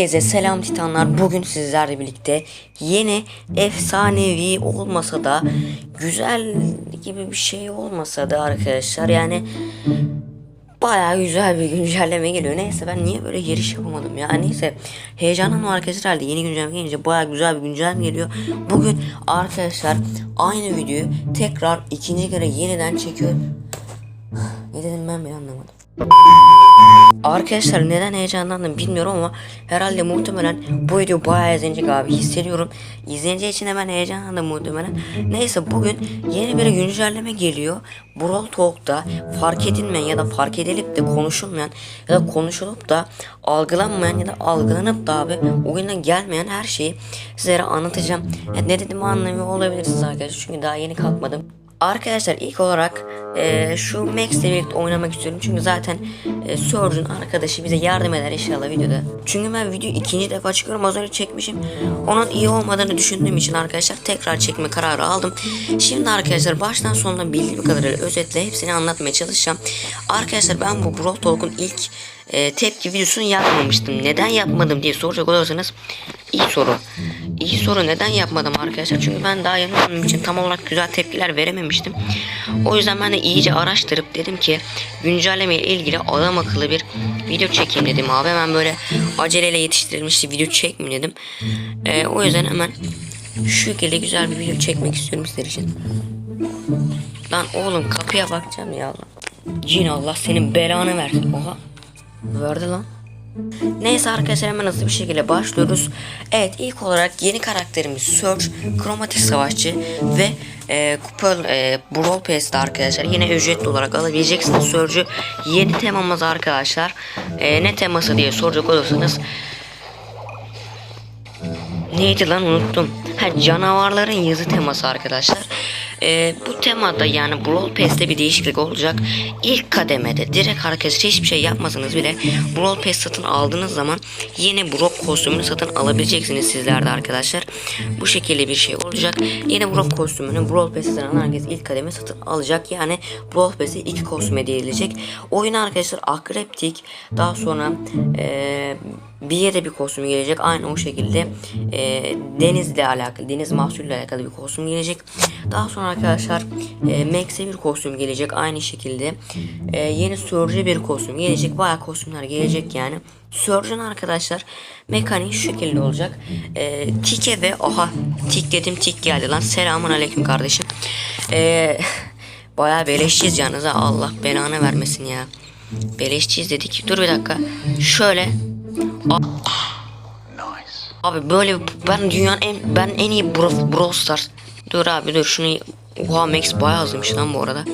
Herkese selam titanlar. Bugün sizlerle birlikte yeni efsanevi olmasa da güzel gibi bir şey olmasa da arkadaşlar yani Baya güzel bir güncelleme geliyor. Neyse ben niye böyle giriş yapamadım ya. Neyse heyecanlandım arkadaşlar herhalde yeni güncelleme gelince baya güzel bir güncelleme geliyor. Bugün arkadaşlar aynı videoyu tekrar ikinci kere yeniden çekiyor. Ne dedim ben bile anlamadım. Arkadaşlar neden heyecanlandım bilmiyorum ama herhalde muhtemelen bu video bayağı izlenecek abi hissediyorum. İzleneceği için hemen heyecanlandım muhtemelen. Neyse bugün yeni bir güncelleme geliyor. Brawl Talk'ta fark edilmeyen ya da fark edilip de konuşulmayan ya da konuşulup da algılanmayan ya da algılanıp da abi oyuna gelmeyen her şeyi sizlere anlatacağım. Ya ne dediğimi anlamıyor olabilirsiniz arkadaşlar çünkü daha yeni kalkmadım. Arkadaşlar ilk olarak e, şu Max ile birlikte oynamak istiyorum. Çünkü zaten e, Surge'un arkadaşı bize yardım eder inşallah videoda. Çünkü ben video ikinci defa çıkıyorum. Az önce çekmişim. Onun iyi olmadığını düşündüğüm için arkadaşlar tekrar çekme kararı aldım. Şimdi arkadaşlar baştan sonuna bildiğim kadarıyla özetle hepsini anlatmaya çalışacağım. Arkadaşlar ben bu Brawl Talk'un ilk e, tepki videosunu yapmamıştım. Neden yapmadım diye soracak olursanız iyi soru. İyi soru neden yapmadım arkadaşlar? Çünkü ben daha yeni olduğum için tam olarak güzel tepkiler verememiştim. O yüzden ben de iyice araştırıp dedim ki güncelleme ile ilgili adam akıllı bir video çekeyim dedim abi. Hemen böyle aceleyle yetiştirilmiş bir video çekmeyeyim dedim. E, o yüzden hemen şu şekilde güzel bir video çekmek istiyorum sizler için. Lan oğlum kapıya bakacağım ya. Cin Allah senin belanı versin. Oha. Verdi lan. Neyse arkadaşlar hemen hızlı bir şekilde başlıyoruz. Evet ilk olarak yeni karakterimiz Surge, Kromatik Savaşçı ve e, Kupol e, Brawl Pass'te arkadaşlar yine ücretli olarak alabileceksiniz. Surge'ü yeni temamız arkadaşlar. E, ne teması diye soracak olursanız Neydi lan unuttum. Ha canavarların yazı teması arkadaşlar. Ee, bu temada yani Brawl Pass'te bir değişiklik olacak. İlk kademede direkt arkadaşlar hiçbir şey yapmasanız bile Brawl Pass satın aldığınız zaman yeni Brock kostümünü satın alabileceksiniz sizler de arkadaşlar. Bu şekilde bir şey olacak. Yeni Brock kostümünü Brawl Pass'e satılan herkes ilk kademe satın alacak. Yani Brawl Pass'e iki kostüm hediye. Oyuna arkadaşlar Akrep Tik daha sonra ee, Biye de bir kostüm gelecek. Aynı o şekilde e, denizle alakalı, deniz mahsulüyle alakalı bir kostüm gelecek. Daha sonra arkadaşlar e, Max'e bir kostüm gelecek. Aynı şekilde e, yeni Surge'e bir kostüm gelecek. Bayağı kostümler gelecek yani. Surge'ın arkadaşlar mekaniği şu şekilde olacak. E, tike ve oha tik dedim tik geldi lan. Selamun aleyküm kardeşim. E, bayağı beleşçiyiz yalnız. Allah belanı vermesin ya. Beleşçiyiz dedik. Dur bir dakika. Şöyle Abi böyle ben dünyanın en ben en iyi Brawl, Brawl Stars. Dur abi dur şunu Oha Max bayağı hızlıymış lan bu arada.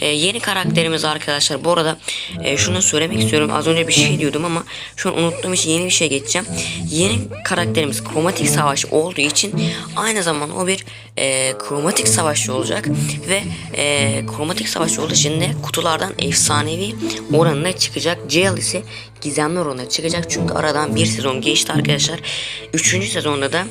Ee, yeni karakterimiz arkadaşlar. Bu arada e, şunu söylemek istiyorum. Az önce bir şey diyordum ama şu an unuttuğum için yeni bir şey geçeceğim. Yeni karakterimiz kromatik savaş olduğu için aynı zamanda o bir e, kromatik savaşçı olacak ve e, kromatik savaşçı olduğu için de kutulardan efsanevi oranına çıkacak. Jail ise gizemli oranına çıkacak çünkü aradan bir sezon geçti arkadaşlar. Üçüncü sezonda da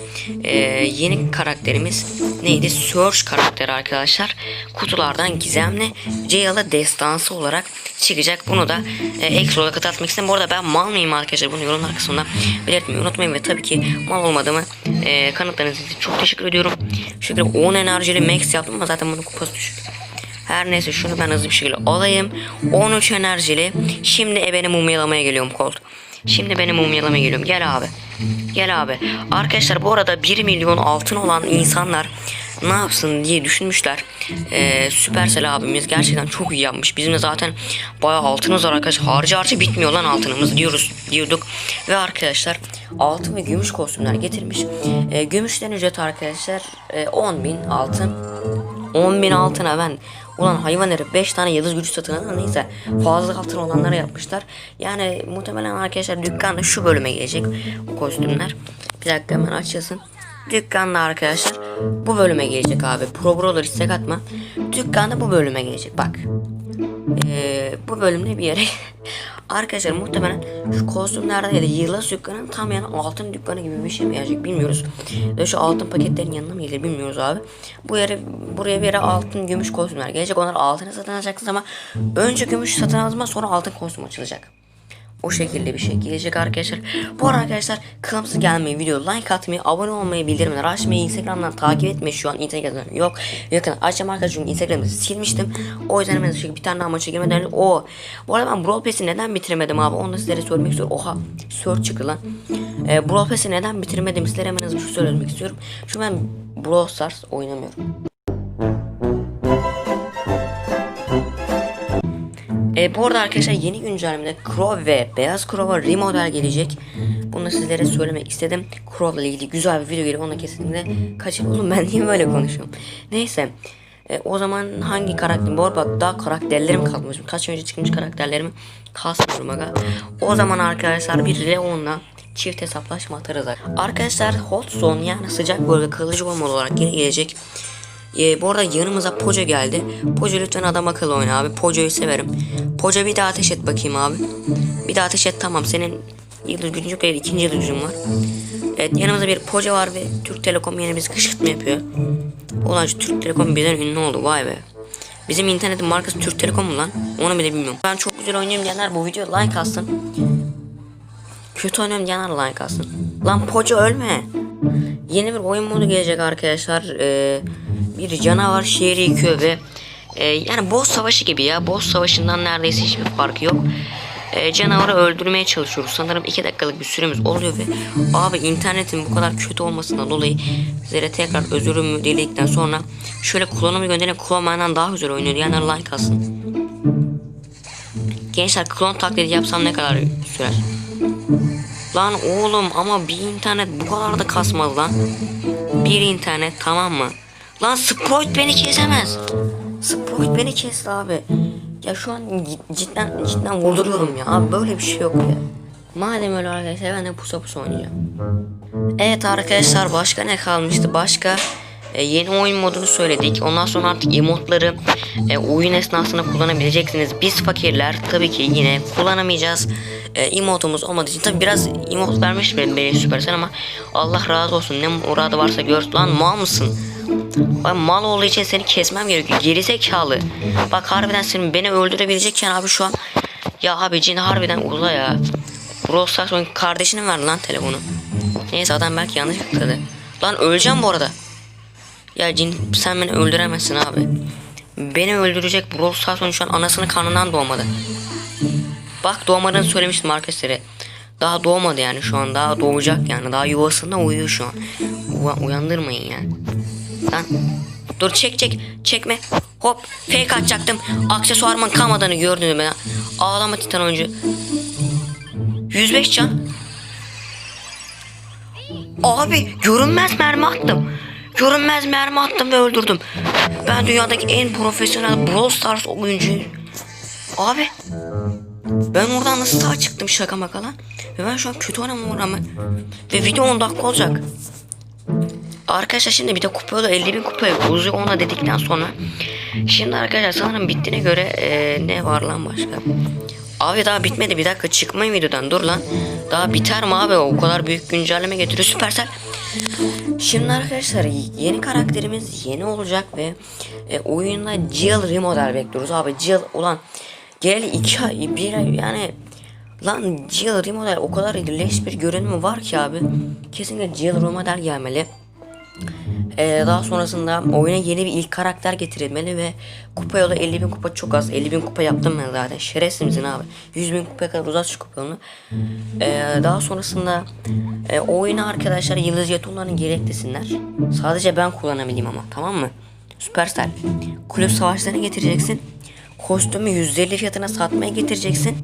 e, yeni karakterimiz neydi? Surge karakteri arkadaşlar. Kutulardan gizemli Jail'a destansı olarak çıkacak. Bunu da e, ekstra olarak atmak istedim. Bu arada ben mal mıyım arkadaşlar? Bunu yorumlar kısmında belirtmeyi unutmayın ve tabii ki mal olmadığımı e, kanıtlarınız için çok teşekkür ediyorum. Şu şekilde 10 enerjili max yaptım ama zaten bunun kupası düşük. Her neyse şunu ben hızlı bir şekilde alayım. 13 enerjili. Şimdi e beni mumyalamaya geliyorum Colt. Şimdi beni mumyalamaya geliyorum. Gel abi. Gel abi. Arkadaşlar bu arada 1 milyon altın olan insanlar ne yapsın diye düşünmüşler. Ee, Süpersel abimiz gerçekten çok iyi yapmış. Bizim de zaten bayağı altınımız var arkadaşlar. Harcı harcı bitmiyor lan altınımız diyoruz diyorduk. Ve arkadaşlar altın ve gümüş kostümler getirmiş. Ee, gümüşten ücret arkadaşlar e, 10.000 altın. 10.000 altına ben Ulan hayvan herif 5 tane yıldız gücü satın alın neyse fazla altın olanlara yapmışlar. Yani muhtemelen arkadaşlar dükkanda şu bölüme gelecek bu kostümler. Bir dakika hemen açılsın. Dükkanda arkadaşlar bu bölüme gelecek abi. Pro Brawler istek atma. Dükkanda bu bölüme gelecek bak. Ee, bu bölümde bir yere Arkadaşlar muhtemelen şu kostümlerde ya da yıldız dükkanın tam yani altın dükkanı gibi bir şey mi gelecek bilmiyoruz. Ve şu altın paketlerin yanına mı gelir bilmiyoruz abi. Bu yere buraya bir yere altın gümüş kostümler gelecek. Onlar altını satın alacaksınız ama önce gümüş satın alma sonra altın kostüm açılacak. O şekilde bir şey gelecek arkadaşlar. Bu arada arkadaşlar kanalımıza gelmeyi, video like atmayı, abone olmayı, bildirimleri açmayı, Instagram'dan takip etmeyi şu an Instagram'dan yok. Yakın açacağım arkadaşlar çünkü Instagram'ı silmiştim. O yüzden hemen şu bir tane daha maça girmeden o. Bu arada ben Brawl Pass'i neden bitiremedim abi onu da sizlere söylemek istiyorum. Oha search çıktı lan. Ee, Brawl Pass'i neden bitiremedim sizlere hemen hızlı söylemek istiyorum. Çünkü ben Brawl Stars oynamıyorum. E, bu arada arkadaşlar yeni güncellemede Crow ve Beyaz Crow'a remodel gelecek. Bunu sizlere söylemek istedim. Crow'la ilgili güzel bir video geliyor. Onu kesinlikle kaçır. Oğlum ben niye böyle konuşuyorum? Neyse. E, o zaman hangi karakter? Bu arada daha karakterlerim kalmış. Kaç önce çıkmış karakterlerimi kasmıyorum aga. O zaman arkadaşlar bir Leon'la çift hesaplaşma atarız. Arkadaşlar Hot Zone yani sıcak bölge kılıcı olmalı olarak geri gelecek. Ee, bu arada yanımıza Poca geldi. Poca lütfen adam akıllı oyna abi. Poca'yı severim. Poca bir daha ateş et bakayım abi. Bir daha ateş et tamam. Senin yıldız gücün yok değil. ikinci yıldız gücün var. Evet yanımızda bir Poca var ve Türk Telekom yine biz kışkırtma yapıyor. Ulan şu Türk Telekom birden ünlü oldu vay be. Bizim internetin markası Türk Telekom mu lan? Onu bile bilmiyorum. Ben çok güzel oynuyorum diyenler bu videoya like atsın. Kötü oynuyorum diyenler like atsın. Lan Poca ölme. Yeni bir oyun modu gelecek arkadaşlar. Ee, bir canavar şehri yıkıyor ve e, yani boss savaşı gibi ya. Boss savaşından neredeyse hiçbir farkı yok. E, canavarı öldürmeye çalışıyoruz. Sanırım 2 dakikalık bir süremiz oluyor ve abi internetin bu kadar kötü olmasından dolayı sizlere tekrar özürümü diledikten sonra şöyle klonumu gönderin klon benden daha güzel oynuyor diyenler like alsın. Gençler klon taklidi yapsam ne kadar sürer? Lan oğlum ama bir internet bu kadar da kasmaz lan. Bir internet tamam mı? Lan Sprite beni kesemez. Sprite beni kesti abi. Ya şu an cid- cidden cidden vurduruyorum ya. Abi böyle bir şey yok ya. Madem öyle arkadaşlar ben de pusa pusa oynayacağım. Evet arkadaşlar başka ne kalmıştı? Başka e, yeni oyun modunu söyledik. Ondan sonra artık emotları e, oyun esnasında kullanabileceksiniz. Biz fakirler tabii ki yine kullanamayacağız. E, emotumuz olmadığı için tabii biraz emot vermiş benim, benim Supercell ama Allah razı olsun ne muradı varsa gör. Lan mal mısın? Ben mal olduğu için seni kesmem gerekiyor. Gerizekalı. Bak harbiden senin beni öldürebilecekken abi şu an. Ya abi cin harbiden uza ya. Brawl Stars oyun kardeşinin ver lan telefonu. Neyse adam belki yanlış tıkladı. Lan öleceğim bu arada. Ya cin sen beni öldüremezsin abi. Beni öldürecek Brawl Stars oyunu şu an anasının karnından doğmadı. Bak doğmadığını söylemiştim arkadaşlar. Daha doğmadı yani şu an daha doğacak yani daha yuvasında uyuyor şu an. Uya- uyandırmayın yani. Lan dur çek çek çekme. Hop fake atacaktım. Aksesuarımın kalmadığını gördüm ben. Ağlama titan oyuncu. 105 can. Abi görünmez mermi attım. Görünmez mermi attım ve öldürdüm. Ben dünyadaki en profesyonel Brawl Stars oyuncuyum. Abi ben oradan nasıl sağ çıktım şaka maka lan. Ve ben şu an kötü oynamama rağmen. Ve video 10 dakika olacak. Arkadaşlar şimdi bir de kupaya da 50 bin kupaya uzuyor ona dedikten sonra. Şimdi arkadaşlar sanırım bittiğine göre eee, ne var lan başka? Abi daha bitmedi bir dakika çıkmayın videodan dur lan. Daha biter mi abi o kadar büyük güncelleme getiriyor Supercell. Şimdi arkadaşlar yeni karakterimiz yeni olacak ve e, oyunda Jill remodel bekliyoruz abi Jill ulan geleli iki ay bir ay yani lan Jill remodel o kadar leş bir görünümü var ki abi kesinlikle Jill remodel gelmeli. Ee, daha sonrasında oyuna yeni bir ilk karakter getirilmeli ve kupa yolu 50 bin kupa çok az. 50 bin kupa yaptım ben zaten. Şerefsizsin abi. 100 bin kupaya kadar uzat şu kupa. Ee, daha sonrasında e, oyuna arkadaşlar yıldız jetonlarını gereklesinler. Sadece ben kullanabileyim ama tamam mı? Superstar. Kulüp savaşlarını getireceksin. Kostümü 150 fiyatına satmaya getireceksin.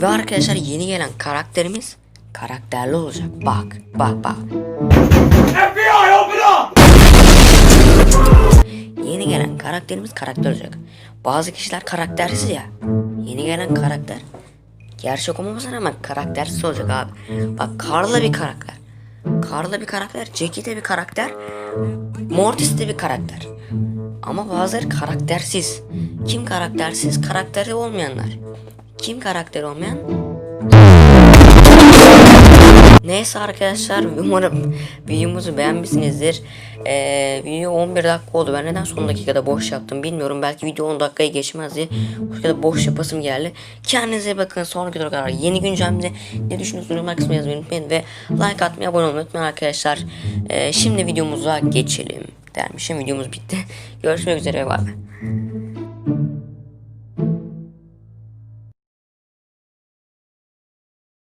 Ve arkadaşlar yeni gelen karakterimiz karakterli olacak. Bak bak bak. Yeni gelen karakterimiz karakter olacak. Bazı kişiler karaktersiz ya. Yeni gelen karakter gerçek olmamasına rağmen karaktersiz olacak abi. Bak Carla bir karakter. Carla bir karakter, Jackie de bir karakter, Mortis de bir karakter. Ama bazıları karaktersiz. Kim karaktersiz? Karakteri olmayanlar. Kim karakteri olmayan? Neyse arkadaşlar umarım videomuzu beğenmişsinizdir. Ee, video 11 dakika oldu. Ben neden son dakikada boş yaptım bilmiyorum. Belki video 10 dakikayı geçmez diye bu dakikada boş yapasım geldi. Kendinize bakın. Sonraki videoda kadar yeni güncellemede ne düşünüyorsunuz yorumlar kısmına yazmayı unutmayın. Ve like atmayı abone olmayı unutmayın arkadaşlar. Ee, şimdi videomuza geçelim dermişim. Videomuz bitti. Görüşmek üzere. Bay bay.